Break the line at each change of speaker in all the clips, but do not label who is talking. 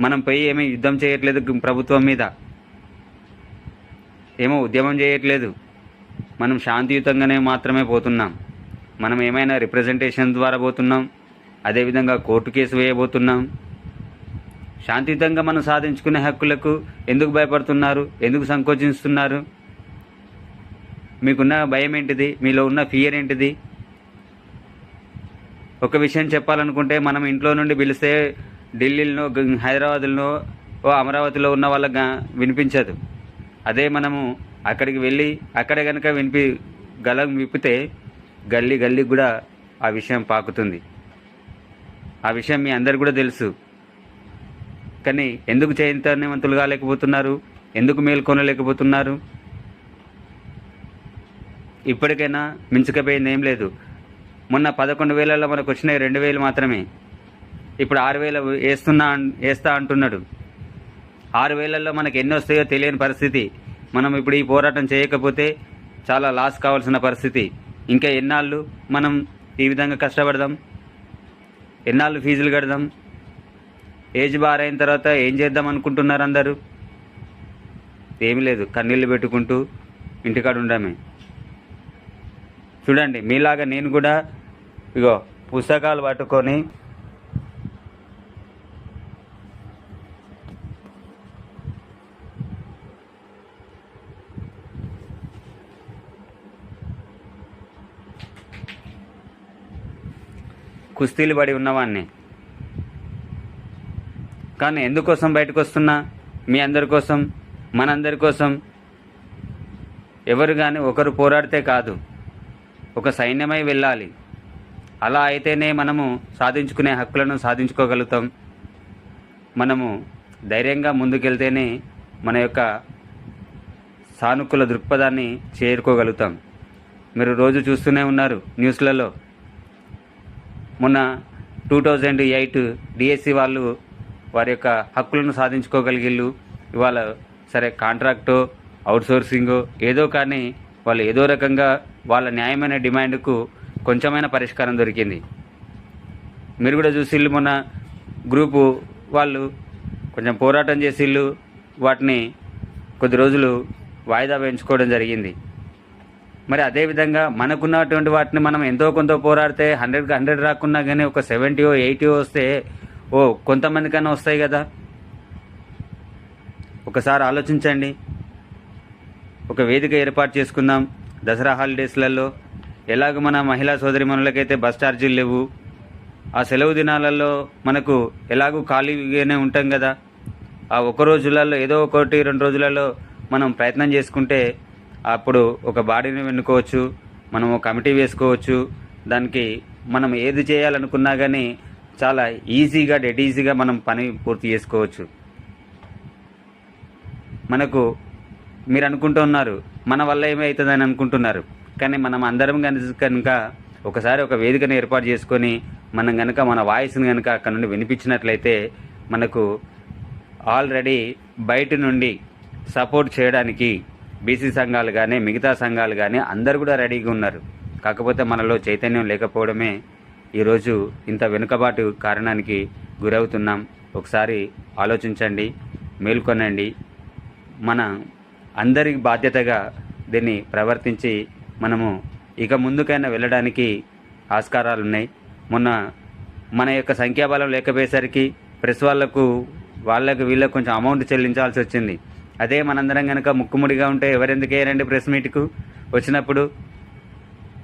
మనం పోయి ఏమీ యుద్ధం చేయట్లేదు ప్రభుత్వం మీద. ఏమో ఉద్యమం చేయట్లేదు. మనం శాంతియుతంగానే మాత్రమే పోతున్నాం. మనం ఏమైనా రిప్రజెంటేషన్ ద్వారా పోతున్నాం. అదేవిధంగా కోర్టు కేసు వేయబోతున్నాం. శాంతియుతంగా మనం సాధించుకునే హక్కులకు ఎందుకు భయపడుతున్నారు? ఎందుకు సంకోచిస్తున్నారు? మీకున్న భయం ఏంటిది? మీలో ఉన్న ఫియర్ ఏంటిది? ఒక విషయం చెప్పాలనుకుంటే మనం ఇంట్లో నుండి పిలిస్తే ఢిల్లీలో హైదరాబాద్లో ఓ అమరావతిలో ఉన్న వాళ్ళకి వినిపించదు. అదే మనము అక్కడికి వెళ్ళి అక్కడ కనుక వినిపి గలం విప్పితే గల్లీ గల్లీ కూడా ఆ విషయం పాకుతుంది. ఆ విషయం మీ అందరు కూడా తెలుసు. కానీ ఎందుకు చైతన్యవంతులు కాలేకపోతున్నారు? ఎందుకు మేల్కొనలేకపోతున్నారు? ఇప్పటికైనా మించకపోయింది ఏం లేదు. మొన్న పదకొండు వేలలో మనకు వచ్చినాయి రెండు వేలు మాత్రమే. ఇప్పుడు ఆరు వేలు వేస్తున్నా వేస్తా అంటున్నాడు. ఆరు వేలల్లో మనకు ఎన్ని వస్తాయో తెలియని పరిస్థితి. మనం ఇప్పుడు ఈ పోరాటం చేయకపోతే చాలా లాస్ కావాల్సిన పరిస్థితి. ఇంకా ఎన్నాళ్ళు మనం ఈ విధంగా కష్టపడదాం? ఎన్నాళ్ళు ఫీజులు కడదాం? ఏజ్ బార్ అయిన తర్వాత ఏం చేద్దాం అనుకుంటున్నారు అందరూ? ఏమీ లేదు కన్నీళ్ళు పెట్టుకుంటూ ఇంటికాడ ఉండమే. చూడండి మీలాగా నేను కూడా ఇగో పుస్తకాలు పట్టుకొని కుస్తీలు పడి ఉన్నవాడిని కానీ ఎందుకోసం బయటకు వస్తున్నా మీ అందరి కోసం మనందరి కోసం? ఎవరు కానీ ఒకరు పోరాడితే కాదు. ఒక సైన్యమై వెళ్ళాలి. అలా అయితేనే మనము సాధించుకునే హక్కులను సాధించుకోగలుగుతాం. మనము ధైర్యంగా ముందుకెళ్తేనే మన యొక్క సానుకూల దృక్పథాన్ని చేరుకోగలుగుతాం. మీరు రోజు చూస్తూనే ఉన్నారు న్యూస్లలో మొన్న టూ థౌజండ్ ఎయిట్ డిఎస్సి వాళ్ళు వారి యొక్క హక్కులను సాధించుకోగలిగిళ్ళు. ఇవాళ సరే కాంట్రాక్టో అవుట్సోర్సింగ్ ఏదో కానీ వాళ్ళు ఏదో రకంగా వాళ్ళ న్యాయమైన డిమాండ్కు కొంచెమైన పరిష్కారం దొరికింది. మీరు కూడా చూసిళ్ళు మొన్న గ్రూపు వాళ్ళు కొంచెం పోరాటం చేసిళ్ళు. వాటిని కొద్ది రోజులు వాయిదా వేయించుకోవడం జరిగింది. మరి అదేవిధంగా మనకున్నటువంటి వాటిని మనం ఎంతో కొంత పోరాడితే హండ్రెడ్కి హండ్రెడ్ రాకున్నా కానీ ఒక సెవెంటీయో ఎయిటీయో వస్తే ఓ కొంతమందికైనా వస్తాయి కదా? ఒకసారి ఆలోచించండి. ఒక వేదిక ఏర్పాటు చేసుకుందాం. దసరా హాలిడేస్లలో ఎలాగ మన మహిళా సోదరిమణులకైతే బస్ ఛార్జీలు లేవు? ఆ సెలవు దినాలలో మనకు ఎలాగూ ఖాళీగానే ఉంటాం కదా? ఆ ఒక రోజులలో ఏదో ఒకటి రెండు రోజులలో మనం ప్రయత్నం చేసుకుంటే అప్పుడు ఒక బాడీని వెన్నుకోవచ్చు మనము కమిటీ వేసుకోవచ్చు. దానికి మనం ఏది చేయాలనుకున్నా కానీ చాలా ఈజీగా డెడ్ ఈజీగా మనం పని పూర్తి చేసుకోవచ్చు. మనకు మీరు అనుకుంటున్నారు మన వల్ల ఏమవుతుందని అనుకుంటున్నారు. కానీ మనం అందరం కనుక కనుక ఒకసారి ఒక వేదికను ఏర్పాటు చేసుకొని మనం కనుక మన వాయిస్ని కనుక అక్కడ నుండి వినిపించినట్లయితే మనకు ఆల్రెడీ బయట నుండి సపోర్ట్ చేయడానికి బీసీ సంఘాలు కానీ మిగతా సంఘాలు కానీ అందరు కూడా రెడీగా ఉన్నారు. కాకపోతే మనలో చైతన్యం లేకపోవడమే ఈరోజు ఇంత వెనుకబాటు కారణానికి గురవుతున్నాం. ఒకసారి ఆలోచించండి మేల్కొనండి. మన అందరి బాధ్యతగా దీన్ని ప్రవర్తించి మనము ఇక ముందుకైనా వెళ్ళడానికి ఆస్కారాలు ఉన్నాయి. మొన్న మన యొక్క సంఖ్యాబలం లేకపోయేసరికి ప్రెస్ వాళ్ళకు వాళ్ళకు వీళ్ళకు కొంచెం అమౌంట్ చెల్లించాల్సి వచ్చింది. అదే మనందరం కనుక ముక్కుముడిగా ఉంటే ఎవరెందుకు వేయరండి ప్రెస్ మీట్కు? వచ్చినప్పుడు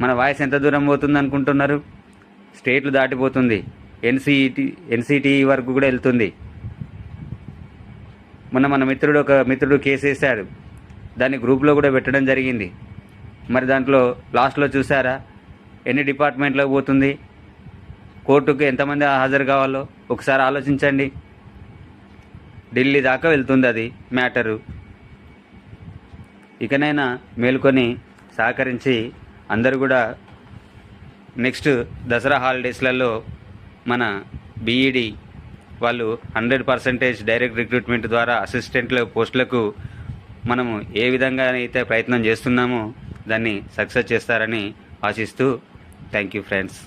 మన వాయిస్ ఎంత దూరం పోతుంది అనుకుంటున్నారు? స్టేట్లు దాటిపోతుంది. ఎన్సీఈటీ ఎన్సీటీ వరకు కూడా వెళ్తుంది. మొన్న మన మిత్రుడు ఒక మిత్రుడు కేసు వేశాడు. దాన్ని గ్రూప్లో కూడా పెట్టడం జరిగింది. మరి దాంట్లో లాస్ట్లో చూసారా ఎన్ని డిపార్ట్మెంట్లోకి పోతుంది? కోర్టుకు ఎంతమంది హాజరు కావాలో? ఒకసారి ఆలోచించండి. ఢిల్లీ దాకా వెళ్తుంది అది మ్యాటరు. ఇకనైనా మేలుకొని సహకరించి అందరూ కూడా నెక్స్ట్ దసరా హాలిడేస్లలో మన బీఈడి వాళ్ళు హండ్రెడ్ పర్సెంటేజ్ డైరెక్ట్ రిక్రూట్మెంట్ ద్వారా అసిస్టెంట్ల పోస్టులకు మనము ఏ విధంగా అయితే ప్రయత్నం చేస్తున్నామో దాన్ని సక్సెస్ చేస్తారని ఆశిస్తూ థ్యాంక్ యూ ఫ్రెండ్స్.